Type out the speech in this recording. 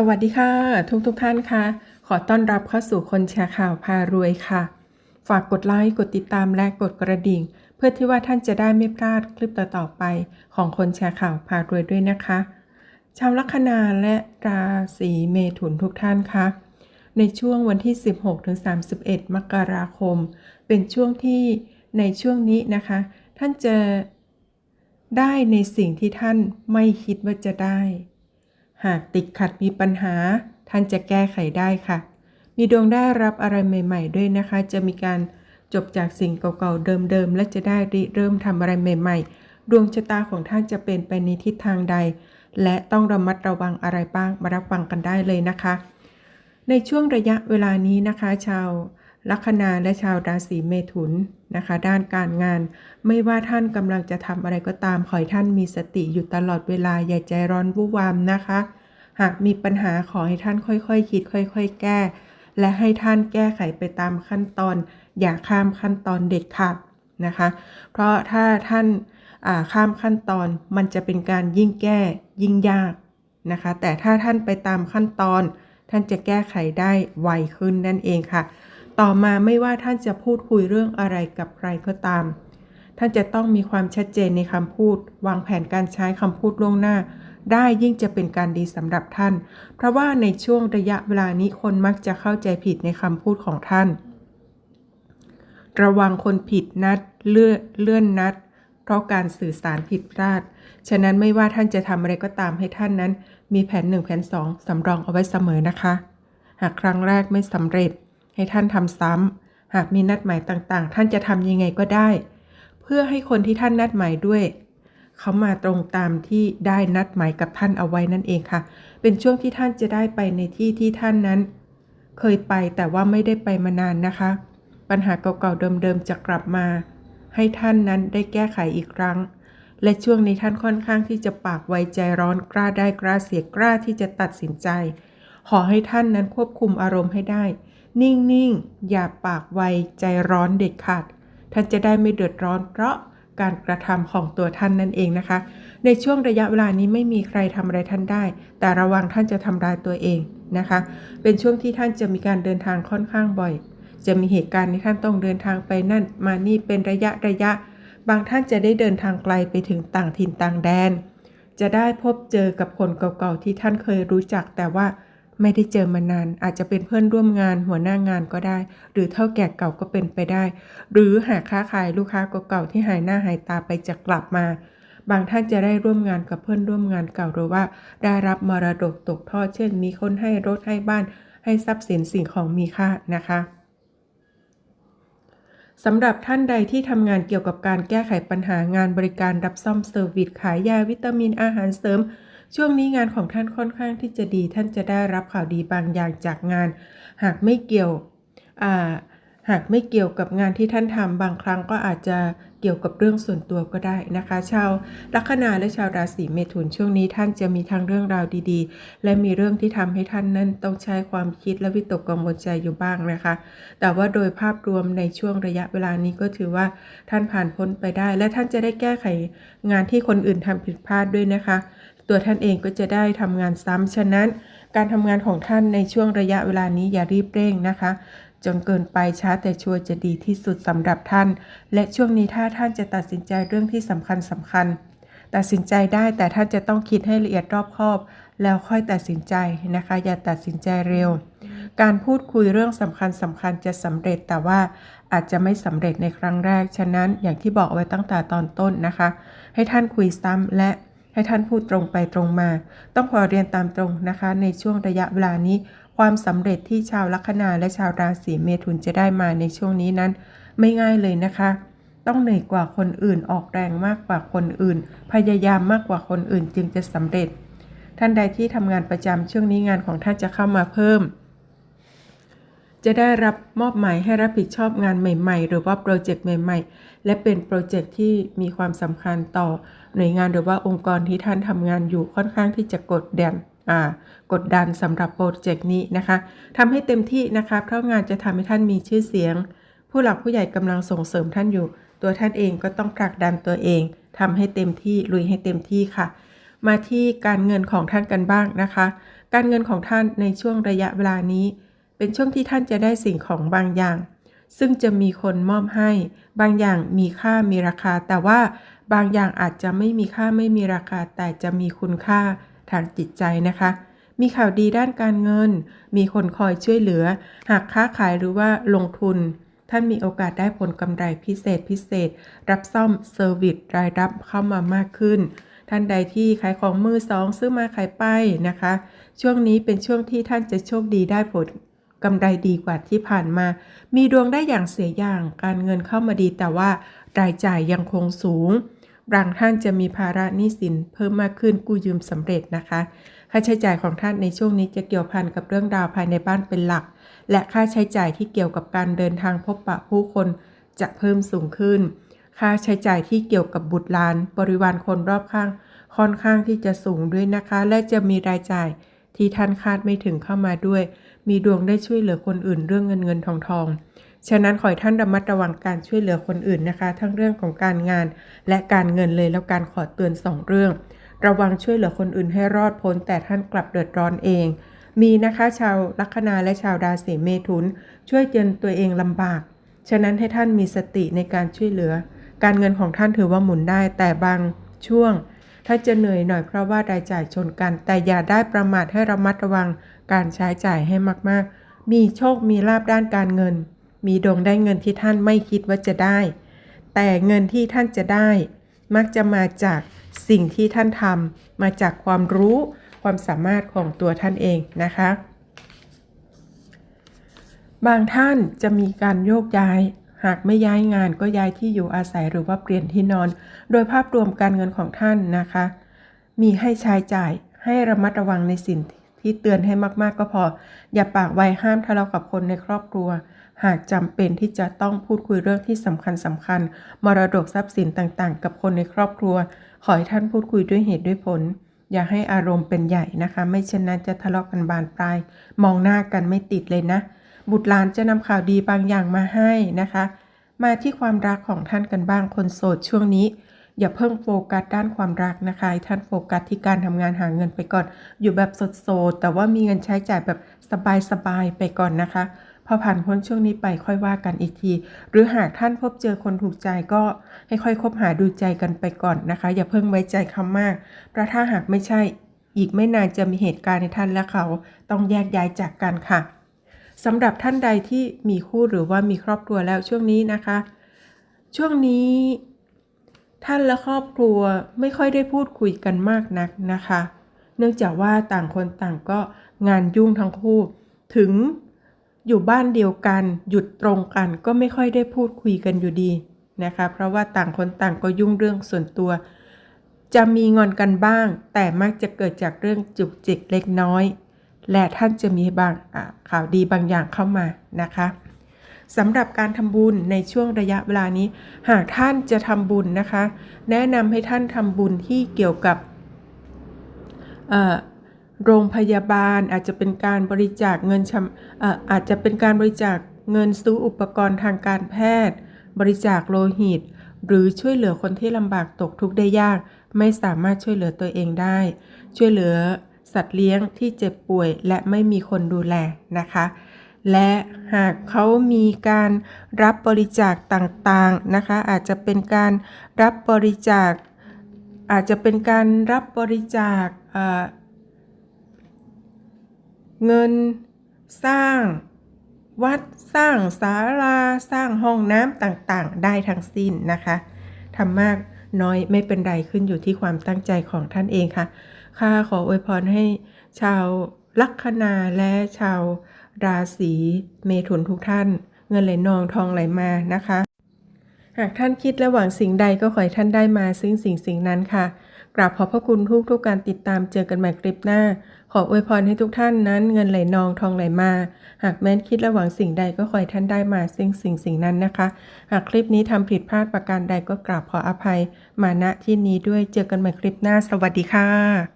สวัสดีค่ะ ทุกทุกท่านค่ะ ขอต้อนรับเข้าสู่คนแชร์ข่าวพารวยค่ะ ฝากกดไลค์กดติดตามและกดกระดิ่ง เพื่อที่ว่าท่านจะได้ไม่พลาดคลิปต่อๆไปของคนแชร์ข่าวพารวยด้วยนะคะ ชาวลัคนาและราศีเมถุนทุกท่านคะในช่วงวันที่ 16-31 มกราคม เป็นช่วงที่ในช่วงนี้นะคะ ท่านจะได้ในสิ่งที่ท่านไม่คิดว่าจะได้ หากติดขัดมีปัญหา ท่านจะแก้ไขได้ค่ะ มีดวงได้รับอะไรใหม่ ๆ ด้วยนะคะ จะมีการจบจากสิ่งเก่าๆเดิมๆ และจะได้ริเริ่มทำอะไรใหม่ ๆ ดวงชะตาของท่านจะเป็นไปในทิศทางใด และต้องระมัดระวังอะไรบ้างมารับฟังกันได้เลยนะคะ ในช่วงระยะเวลานี้นะคะ ชาว ลัคนาและชาวราศีเมถุนนะคะ ด้านการงาน ไม่ว่าท่านกำลังจะทำอะไรก็ตามขอให้ท่านมีสติอยู่ตลอดเวลาอย่าใจร้อนวู่นวามนะคะ หากมีปัญหาขอให้ท่านค่อยๆคคิดค่อย ๆ แก้ และให้ท่านแก้ไขไปตามขั้นตอน อย่าข้ามขั้นตอนเด็ดขาดนะคะ เพราะถ้าท่านาข้ามขั้นตอนมันจะเป็นการยิ่งแก้ยิ่งยากนะคะ แต่ถ้าท่านไปตามขั้นตอน ท่านจะแก้ไขได้ไวขึ้นนั่นเองค่ะ ต่อมาไม่ว่าท่านจะพูดคุยเรื่องอะไรกับใครก็ตาม ท่านจะต้องมีความชัดเจนในคำพูด วางแผนการใช้คำพูดล่วงหน้า ได้ยิ่งจะเป็นการดีสำหรับท่าน เพราะว่าในช่วงระยะเวลานี้คนมักจะเข้าใจผิดในคำพูดของท่าน ระวังคนผิดนัดเลื่อนเลื่อนนัด เพราะการสื่อสารผิดพลาด ฉะนั้นไม่ว่าท่านจะทำอะไรก็ตามให้ท่านนั้น มีแผน 1 แผน 2สำรองเอาไว้เสมอนะคะ หากครั้งแรกไม่สำเร็จ ให้ท่านทำซ้ำหากมีนัดหมายต่างๆ ท่านจะทำยังไงก็ได้ เพื่อให้คนที่ท่านนัดหมายด้วย เขามาตรงตามที่ได้นัดหมายกับท่านเอาไว้นั่นเองค่ะ เป็นช่วงที่ท่านจะได้ไปในที่ที่ท่านนั้น เคยไปแต่ว่าไม่ได้ไปมานานนะคะ ปัญหาเก่าๆเดิมๆจะกลับมา ให้ท่านนั้นได้แก้ไขอีกครั้งและช่วงนี้ท่านค่อนข้างที่จะปากไวใจร้อนกล้าได้กล้าเสียกล้าที่จะตัดสินใจ ขอให้ท่านนั้นควบคุมอารมณ์ให้ได้ นิ่งๆ อย่าปากไวใจร้อนเด็ดขาด ท่านจะได้ไม่เดือดร้อนเพราะการกระทำของตัวท่านนั่นเองนะคะ ในช่วงระยะเวลานี้ไม่มีใครทำอะไรท่านได้ แต่ระวังท่านจะทำร้ายตัวเองนะคะ เป็นช่วงที่ท่านจะมีการเดินทางค่อนข้างบ่อย จะมีเหตุการณ์ที่ท่านต้องเดินทางไปนั่น มานี่เป็นระยะระยะ บางท่านจะได้เดินทางไกลไปถึงต่างถิ่นต่างแดน จะได้พบเจอกับคนเก่าๆที่ท่านเคยรู้จักแต่ว่า ไม่ได้เจอมานาน อาจจะเป็นเพื่อนร่วมงานหัวหน้างานก็ได้ หรือเท่าแก่เก่าก็เป็นไปได้ หรือหากค้าขายลูกค้าเก่าๆที่หายหน้าหายตาไปจะกลับมา บางท่านจะได้ร่วมงานกับเพื่อนร่วมงานเก่าหรือว่า ได้รับมรดกตกทอดเช่น มีคนให้รถให้บ้าน ให้ทรัพย์สินสิ่งของมีค่านะคะสำหรับท่านใดที่ทำงานเกี่ยวกับการแก้ไขปัญหางานบริการรับซ่อมเซอร์วิสขายยาวิตามินอาหารเสริม ช่วงนี้งานของท่านค่อนข้างที่จะดี ท่านจะได้รับข่าวดีบางอย่างจากงาน หากไม่เกี่ยวอ่า หากไม่เกี่ยวกับงานที่ท่านทำบางครั้งก็อาจจะเกี่ยวกับเรื่องส่วนตัวก็ได้นะคะ ชาวลัคนาและชาวราศีเมถุนช่วงนี้ท่านจะมีทั้งเรื่องราวดีๆ และมีเรื่องที่ทำให้ท่านนั้นต้องใช้ความคิดและวิตกกังวลใจอยู่บ้างนะคะ แต่ว่าโดยภาพรวมในช่วงระยะเวลานี้ก็ถือว่าท่านผ่านพ้นไปได้ และท่านจะได้แก้ไขงานที่คนอื่นทำผิดพลาดด้วยนะคะ ตัวท่านเองก็จะได้ทำงานซ้ำฉะนั้น การทำงานของท่านในช่วงระยะเวลานี้อย่ารีบเร่งนะคะ จนเกินไปช้าแต่ชัวร์จะดีที่สุดสำหรับท่าน และช่วงนี้ถ้าท่านจะตัดสินใจเรื่องที่สำคัญสำคัญ ตัดสินใจได้แต่ท่านจะต้องคิดให้ละเอียดรอบคอบ แล้วค่อยตัดสินใจนะคะ อย่าตัดสินใจเร็ว การพูดคุยเรื่องสำคัญสำคัญจะสำเร็จแต่ว่าอาจจะไม่สำเร็จในครั้งแรก ฉะนั้นอย่างที่บอกไว้ตั้งแต่ตอนต้นนะคะ ให้ท่านคุยซ้ำและให้ท่านพูดตรงไปตรงมา ต้องขอเรียนตามตรงนะคะ ในช่วงระยะเวลานี้ ความสำเร็จที่ชาวลัคนาและชาวราศีเมถุนจะได้มาในช่วงนี้นั้น ไม่ง่ายเลยนะคะ ต้องเหนื่อยกว่าคนอื่นออกแรงมากกว่าคนอื่น พยายามมากกว่าคนอื่นจึงจะสำเร็จ ท่านใดที่ทำงานประจำช่วงนี้งานของท่านจะเข้ามาเพิ่ม จะได้รับมอบหมายให้รับผิดชอบงานใหม่ๆ หรือว่าโปรเจกต์ใหม่ๆ และเป็นโปรเจกต์ที่มีความสำคัญต่อหน่วยงานหรือว่าองค์กรที่ท่านทำงานอยู่ค่อนข้างที่จะกดดัน กดดันสำหรับโปรเจกต์นี้นะคะทำให้เต็มที่นะคะ เพราะงานจะทำให้ท่านมีชื่อเสียง ผู้หลักผู้ใหญ่กำลังส่งเสริมท่านอยู่ ตัวท่านเองก็ต้องผลักดันตัวเองทำให้เต็มที่ลุยให้เต็มที่ค่ะ มาที่การเงินของท่านกันบ้างนะคะ การเงินของท่านในช่วงระยะเวลานี้ เป็นช่วงที่ท่านจะได้สิ่งของบางอย่าง ซึ่งจะมีคนมอบให้ บางอย่างมีค่ามีราคา แต่ว่าบางอย่างอาจจะไม่มีค่าไม่มีราคา แต่จะมีคุณค่า ทางจิตใจนะคะ มีข่าวดีด้านการเงิน มีคนคอยช่วยเหลือ หากค้าขายหรือว่าลงทุน ท่านมีโอกาสได้ผลกำไรพิเศษพิเศษ รับซ่อมเซอร์วิสรายรับเข้ามามากขึ้น ท่านใดที่ขายของมือสองซื้อมาขายไปนะคะ ช่วงนี้เป็นช่วงที่ท่านจะโชคดีได้ผลกำไรดีกว่าที่ผ่านมา มีดวงได้อย่างเสียอย่าง การเงินเข้ามาดีแต่ว่ารายจ่ายยังคงสูง บางท่านจะมีภาระหนี้สินเพิ่มมากขึ้นกู้ยืมสำเร็จนะคะ ค่าใช้จ่ายของท่านในช่วงนี้จะเกี่ยวพันกับเรื่องราวภายในบ้านเป็นหลัก และค่าใช้จ่ายที่เกี่ยวกับการเดินทางพบปะผู้คนจะเพิ่มสูงขึ้น ค่าใช้จ่ายที่เกี่ยวกับบุตรหลาน บริวารคนรอบข้าง ค่อนข้างที่จะสูงด้วยนะคะ และจะมีรายจ่ายที่ท่านคาดไม่ถึงเข้ามาด้วย มีดวงได้ช่วยเหลือคนอื่นเรื่องเงินเงินทองทอง ฉะนั้นขอให้ท่านระมัดระวังการช่วยเหลือคนอื่นนะคะ ทั้งเรื่องของการงานและการเงินเลยแล้วการขอเตือนสองเรื่อง ระวังช่วยเหลือคนอื่นให้รอดพ้น แต่ท่านกลับเดือดร้อนเอง มีนะคะชาวลัคนาและชาวราศีเมถุน ช่วยเตือนตัวเองลำบาก ฉะนั้นให้ท่านมีสติในการช่วยเหลือ การเงินของท่านถือว่าหมุนได้แต่บางช่วง ถ้าจะเหนื่อยหน่อยเพราะว่ารายจ่ายชนกัน แต่อย่าได้ประมาทให้ระมัดระวังการใช้จ่ายให้มากๆ มีโชคมีลาบด้านการเงิน มีดวงได้เงินที่ท่านไม่คิดว่าจะได้ แต่เงินที่ท่านจะได้ มักจะมาจากสิ่งที่ท่านทำมาจากความรู้ความสามารถของตัวท่านเองนะคะ บางท่านจะมีการโยกย้าย หากไม่ย้ายงานก็ย้ายที่อยู่อาศัยหรือว่าเปลี่ยนที่นอน โดยภาพรวมการเงินของท่านนะคะ มีให้ใช้จ่ายให้ระมัดระวังในสิ่งที่เตือนให้มากๆก็พอ อย่าปากไวห้ามทะเลาะกับคนในครอบครัว หากจำเป็นที่จะต้องพูดคุยเรื่องที่สำคัญสำคัญ มรดกทรัพย์สินต่างๆ กับคนในครอบครัว ขอให้ท่านพูดคุยด้วยเหตุด้วยผล อย่าให้อารมณ์เป็นใหญ่นะคะ ไม่เช่นนั้นจะทะเลาะกันบานปลาย มองหน้ากันไม่ติดเลยนะ บุตรหลานจะนำข่าวดีบางอย่างมาให้นะคะ มาที่ความรักของท่านกันบ้างคนโสดช่วงนี้อย่าเพิ่งโฟกัสด้านความรักนะคะท่านโฟกัสที่การทำงานหาเงินไปก่อน อยู่แบบโสดๆแต่ว่ามีเงินใช้จ่ายแบบสบายๆไปก่อนนะคะ พอผ่านพ้นช่วงนี้ไปค่อยว่ากันอีกที หรือหากท่านพบเจอคนถูกใจก็ให้ค่อยคบหาดูใจกันไปก่อนนะคะ อย่าเพิ่งไว้ใจคำมาก เพราะถ้าหากไม่ใช่ อีกไม่นานจะมีเหตุการณ์ในท่านและเขา ต้องแยกย้ายจากกันค่ะสำหรับท่านใดที่มีคู่หรือว่ามีครอบครัวแล้วช่วงนี้นะคะ ช่วงนี้ท่านและครอบครัวไม่ค่อยได้พูดคุยกันมากนักนะคะ เนื่องจากว่าต่างคนต่างก็งานยุ่งทั้งคู่ ถึง อยู่บ้านเดียวกัน หยุดตรงกันก็ไม่ค่อยได้พูดคุยกันอยู่ดีนะคะ เพราะว่าต่างคนต่างก็ยุ่งเรื่องส่วนตัว จะมีงอนกันบ้าง แต่มักจะเกิดจากเรื่องจุกจิกเล็กน้อย และท่านจะมีบางข่าวดีบางอย่างเข้ามานะคะสำหรับการทำบุญในช่วงระยะเวลานี้ หากท่านจะทำบุญนะคะ แนะนำให้ท่านทำบุญที่เกี่ยวกับ โรงพยาบาลอาจจะเป็นการบริจาคเงินอาจจะเป็นการบริจาคเงินซื้ออุปกรณ์ทางการแพทย์ บริจาคโลหิต หรือช่วยเหลือคนที่ลำบากตกทุกข์ได้ยาก ไม่สามารถช่วยเหลือตัวเองได้ ช่วยเหลือสัตว์เลี้ยงที่เจ็บป่วยและไม่มีคนดูแลนะคะ และหากเขามีการรับบริจาคต่างๆนะคะ อาจจะเป็นการรับบริจาค อาจจะเป็นการรับบริจาค เงิน สร้าง วัดสร้างศาลาสร้างห้องน้ำต่างๆ ได้ทั้งสิ้นนะคะทำมากน้อยไม่เป็นไรขึ้นอยู่ที่ความตั้งใจของท่านเองค่ะข้าขออวยพรให้ชาวลัคนาและชาวราศีเมถุนทุกท่าน เงินไหลนองทองไหลมานะคะ หากท่านคิดและหวังสิ่งใดก็ขอให้ท่านได้มาซึ่งสิ่งสิ่งนั้นค่ะ กราบขอบพระคุณทุกทุกการติดตามเจอกันใหม่คลิปหน้า ขออวยพรให้ทุกท่านนั้นเงินไหลนองทองไหลมา หากแม้นคิดและหวังสิ่งใดก็ขอให้ท่านได้มาซึ่งสิ่งสิ่งนั้นนะคะ หากคลิปนี้ทำผิดพลาดประการใดก็กราบขออภัย มาณที่นี้ด้วยเจอกันใหม่คลิปหน้า สวัสดีค่ะ